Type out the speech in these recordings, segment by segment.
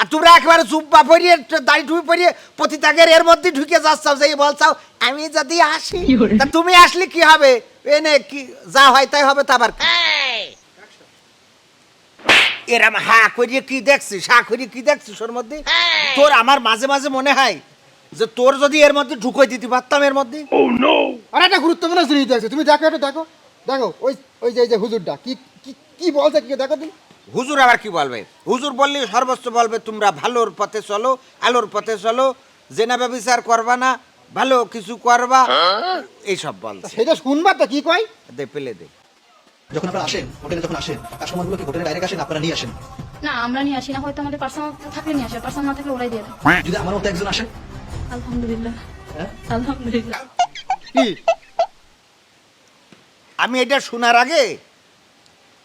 আর তোমরা একেবারে জুব্বা পরিয়ে দাড়ি টুপি পরিয়ে পতিতাগের এর মধ্যে ঢুকে যাচ্ছাও যে বলছাও আমি যদি আসি তা তুমি আসলে কি হবে? এনে কি যা হয় তাই হবে তা আবার এরম হা করিয়ে কি দেখছিস হা করিয়ে কি দেখছিস ওর মধ্যে? তোর আমার মাঝে মাঝে মনে হয় যে তোর যদি এর মধ্যে ঢুকোই দিতে পারতাম এর মধ্যে? আর একটা গুরুত্বপূর্ণ জিনিস তুমি দেখো একটু দেখো। দেখো ওই ওই যে হুজুরটা কি কি কি বলছে কি দেখো তুমি? হুজুর আবার কি বলবে? হুজুর বললে সর্বস্ব বলবে তোমরা ভালোর পথে চলো আলোর পথে চলো জেনা ব্যবচার করবা না ভালো কিছু করবা। এইসব বলছে। সেটা শুনবা তো কি কয়? দে পেলে দে। যখন আপনারা আসেন হোটেলে যখন আসেন কাস্টমারগুলো কি হোটেলে ডাইরেক্ট আসেন আপনারা নিয়ে আসেন? না আমরা নিয়ে আসি না হয়তো আমাদের পার্সোনাল থাকলে নিয়ে আসে পার্সোনাল না থাকলে ওরাই দিয়ে দেয়। যদি আমার মতো একজন আসেন আলহামদুলিল্লাহ। হ্যাঁ? আলহামদুলিল্লাহ। আমি এটা শোনার আগে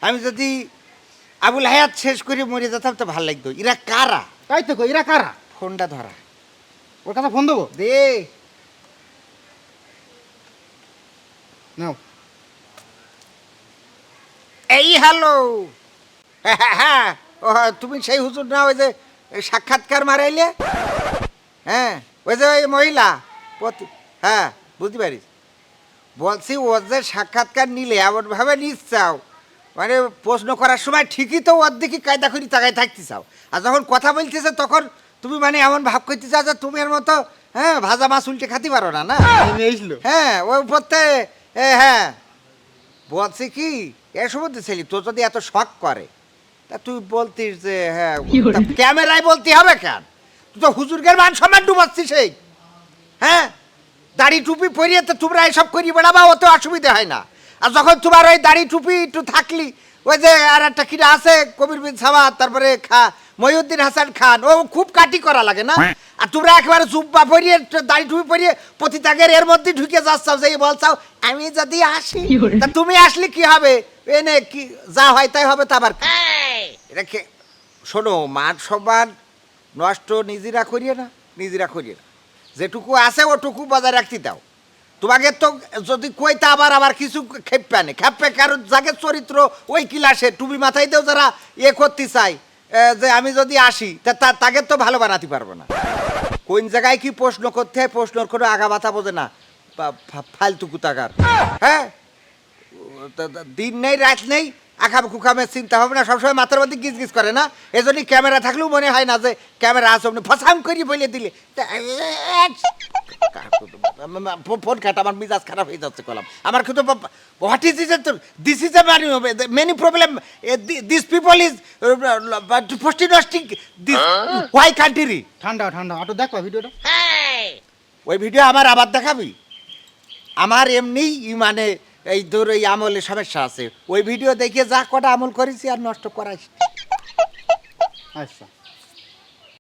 আমি যদি আবুল হায়াত শেষ করে মরে যেতাম তো ভালো লাগতো। এরা কারা? তাই তো এরা কারা? ফোনটা ধরা। ওর কাছে ফোন দেবো? দে। নাও। এই হ্যালো। হ্যাঁ হ্যাঁ তুমি সেই হুজুর না ওই যে সাক্ষাৎকার মারাইলে? হ্যাঁ ওই যে ওই মহিলা হ্যাঁ বুঝতে পারিস? বলছি ও যে সাক্ষাৎকার নিলে এমনভাবে নিচ্ছাও মানে প্রশ্ন করার সময় ঠিকই তো ওর দিকে কায়দা করি তাকায় থাকতে চাও। আর যখন কথা বলতেছে তখন তুমি মানে এমন ভাব করতে চাও যে তুমি এর মতো হ্যাঁ ভাজা মাছ উল্টে খাতে পারো না না? নিয়েছিল হ্যাঁ ওই উপরতে হ্যাঁ বলছি কি এ সম্বন্ধে ছেলে তোর যদি এত শখ করে তা তুই বলতিস যে হ্যাঁ ক্যামেরায় বলতে হবে কেন? তুই তো হুজুরগের মান সম্মান ডুবাচ্ছিস এই হ্যাঁ দাড়ি টুপি পরিয়ে তো তোমরা এসব করি বেড়াবা অত অসুবিধা হয় না। আর যখন তোমার ওই দাড়ি টুপি একটু থাকলি ওই যে আর একটা কিনা আছে কবির বিন সামাদ তারপরে খা মহিউদ্দিন হাসান খান ও খুব কাটি করা লাগে না? আর তোমরা একেবারে জুব্বা পরিয়ে দাড়ি টুপি পরিয়ে পতিতাগের এর মধ্যে ঢুকে যাচ্ছাও যে বলছাও আমি যদি আসি তা তুমি আসলে কি হবে? এনে কি যা হয় তাই হবে তা আবার কে- শোনো মান সম্মান নষ্ট নিজেরা করিয়ে না নিজেরা করিয়ে না। যেটুকু আছে ওটুকু বজায় রাখতে দাও। তোমাকে তো যদি কইতা আবার আবার কিছু খেপে নেই খেপে কারণ যাকে চরিত্র, ওই কিলাসে টুপি মাথায় দেও যারা ইয়ে করতে চায় যে আমি যদি আসি, তা তাকে তো ভালো বানাতে পারব না। কোন জায়গায় কি প্রশ্ন করতে হয়, প্রশ্নর কোনো আগা বাথা বোঝে না। ফালতু কুতাকার। হ্যাঁ? দিন নেই, রাত নেই আখাম খুখামের চিন্তা হবে না সবসময় মাথার মধ্যে গিজ গিজ করে না? এজন্যই ক্যামেরা থাকলেও মনে হয় না যে ক্যামেরা আছে অমনি ফসাম করি বলে দিলে। ফোন কাটা আমার মিজাজ খারাপ হয়ে যাচ্ছে কলাম। আমার কিন্তু what is is this is a many problem this people is পোস্টিনস্টিং this why country ঠান্ডা ঠান্ডা একটু দেখো ভিডিওটা। ওই ভিডিও আমার আবার দেখাবি? আমার এমনি মানে এই দূর এই আমলের সমস্যা আছে। ওই ভিডিও দেখে যা কটা আমল করেছি আর নষ্ট করাইছি আচ্ছা।